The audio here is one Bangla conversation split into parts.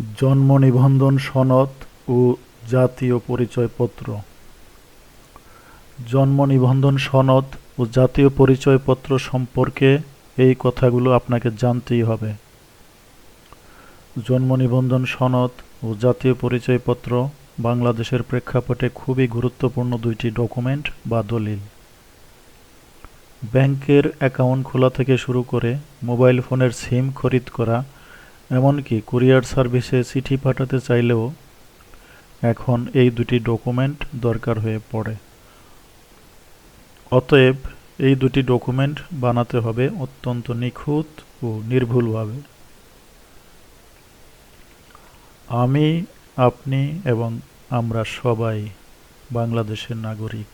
জন্ম নিবন্ধন সনদ ও জাতীয় পরিচয়পত্র। জন্ম নিবন্ধন সনদ ও জাতীয় পরিচয়পত্র সম্পর্কে এই কথাগুলো আপনাকে জানতেই হবে। জন্ম নিবন্ধন সনদ ও জাতীয় পরিচয়পত্র বাংলাদেশের প্রেক্ষাপটে খুবই গুরুত্বপূর্ণ দুইটি ডকুমেন্ট বা দলিল। ব্যাংকের অ্যাকাউন্ট খোলা থেকে শুরু করে মোবাইল ফোনের সিম খরিদ করা এমনকি কুরিয়ার সার্ভিসে চিঠি পাঠাতে চাইলেও এখন এই দুটি ডকুমেন্ট দরকার হয়ে পড়ে। অতএব এই দুটি ডকুমেন্ট বানাতে হবে অত্যন্ত নিখুঁত ও নির্ভুলভাবে। আমি, আপনি এবং আমরা সবাই বাংলাদেশের নাগরিক।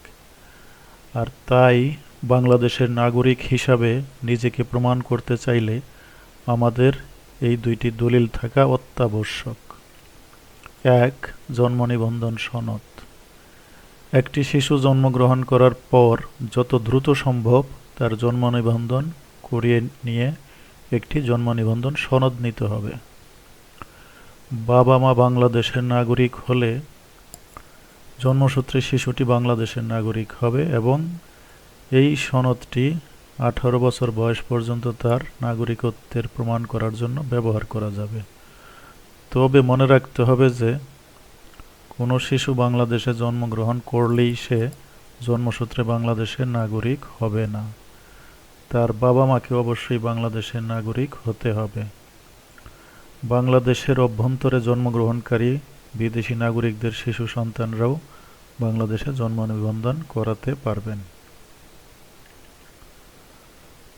আর তাই বাংলাদেশের নাগরিক হিসাবে নিজেকে প্রমাণ করতে চাইলে আমাদের এই দুইটি দলিল থাকা অত্যাবশ্যক। এক জন্ম নিবন্ধন সনদ। একটি শিশু জন্মগ্রহণ করার পর যত দ্রুত সম্ভব তার জন্ম নিবন্ধন করিয়ে নিয়ে একটি জন্ম নিবন্ধন সনদ নিতে হবে। বাবা মা বাংলাদেশের নাগরিক হলে জন্মসূত্রে শিশুটি বাংলাদেশের নাগরিক হবে এবং এই সনদটি আঠারো বছর বয়স পর্যন্ত তার নাগরিকত্বের প্রমাণ করার জন্য ব্যবহার করা যাবে। তবে মনে রাখতে হবে যে, কোনো শিশু বাংলাদেশে জন্মগ্রহণ করলেই সে জন্মসূত্রে বাংলাদেশের নাগরিক হবে না। তার বাবা মাকে অবশ্যই বাংলাদেশের নাগরিক হতে হবে। বাংলাদেশের অভ্যন্তরে জন্মগ্রহণকারী বিদেশি নাগরিকদের শিশু সন্তানরাও বাংলাদেশে জন্ম নিবন্ধন করাতে পারবেন।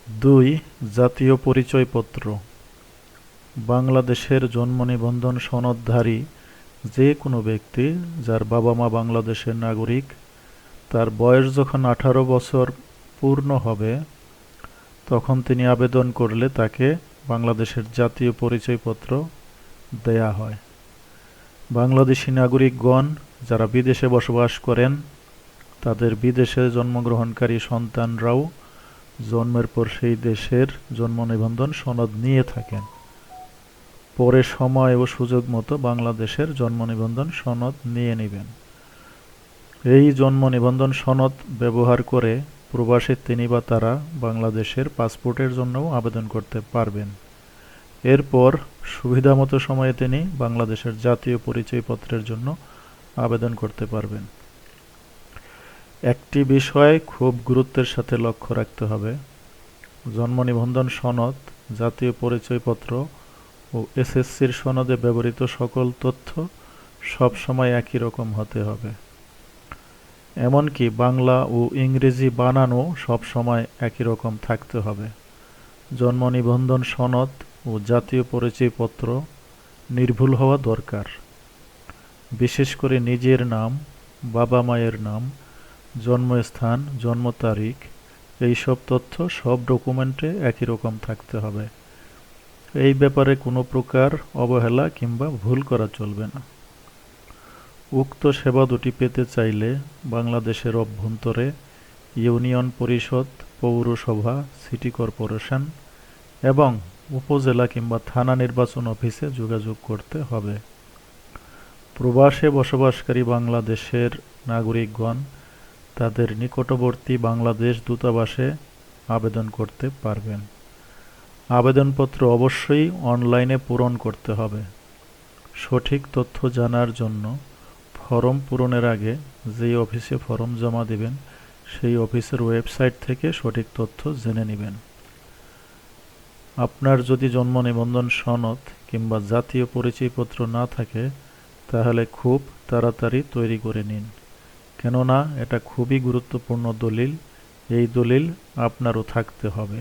দুই, জাতীয় পরিচয়পত্র। বাংলাদেশের জন্ম নিবন্ধন সনদধারী যে কোনো ব্যক্তি যার বাবা মা বাংলাদেশের নাগরিক, তার বয়স যখন আঠারো বছর পূর্ণ হবে, তখন তিনি আবেদন করলে তাকে বাংলাদেশের জাতীয় পরিচয়পত্র দেয়া হয়। বাংলাদেশি নাগরিকগণ যারা বিদেশে বসবাস করেন, তাদের বিদেশে জন্মগ্রহণকারী সন্তানরাও জন্মের পর সেই দেশের জন্ম নিবন্ধন সনদ নিয়ে থাকেন। পরে সময় ও সুযোগ মতো বাংলাদেশের জন্ম নিবন্ধন সনদ নিয়ে নেবেন। এই জন্ম নিবন্ধন সনদ ব্যবহার করে প্রবাসী তিনি বা তারা বাংলাদেশের পাসপোর্টের জন্যও আবেদন করতে পারবেন। এরপর সুবিধামতো সময়ে তিনি বাংলাদেশের জাতীয় পরিচয়পত্রের জন্য আবেদন করতে পারবেন। একটি বিষয় খুব গুরুত্বের সাথে লক্ষ্য রাখতে হবে। জন্ম নিবন্ধন সনদ, জাতীয় পরিচয়পত্র ও এসএসসির সনদে ব্যবহৃত সকল তথ্য সব সময় একই রকম হতে হবে। এমনকি বাংলা ও ইংরেজি বানানো সব সময় একই রকম থাকতে হবে। জন্ম নিবন্ধন সনদ ও জাতীয় পরিচয়পত্র নির্ভুল হওয়া দরকার। বিশেষ করে নিজের নাম বাবা মায়ের নাম জন্মস্থান, জন্ম তারিখ, এইসব তথ্য, সব ডকুমেন্টে একই রকম থাকতে হবে। এই ব্যাপারে কোনো প্রকার অবহেলা কিংবা ভুল করা চলবে না। উক্ত সেবা দুটি পেতে চাইলে বাংলাদেশের অভ্যন্তরে ইউনিয়ন পরিষদ, পৌরসভা, সিটি কর্পোরেশন এবং উপজেলা কিংবা থানা নির্বাচন অফিসে যোগাযোগ করতে হবে। প্রবাসে বসবাসকারী বাংলাদেশের নাগরিকগণ তাদের নিকটবর্তী বাংলাদেশ দূতাবাসে আবেদন করতে পারবেন। আবেদনপত্র অবশ্যই অনলাইনে পূরণ করতে হবে। সঠিক তথ্য জানার জন্য ফর্ম পূরণের আগে যেই অফিসে ফর্ম জমা দেবেন, সেই অফিসের ওয়েবসাইট থেকে সঠিক তথ্য জেনে নেবেন। আপনার যদি জন্ম নিবন্ধন সনদ কিংবা জাতীয় পরিচয়পত্র না থাকে, তাহলে খুব তাড়াতাড়ি তৈরি করে নিন। কেননা এটা খুবই গুরুত্বপূর্ণ দলিল এই দলিল আপনারও থাকতে হবে।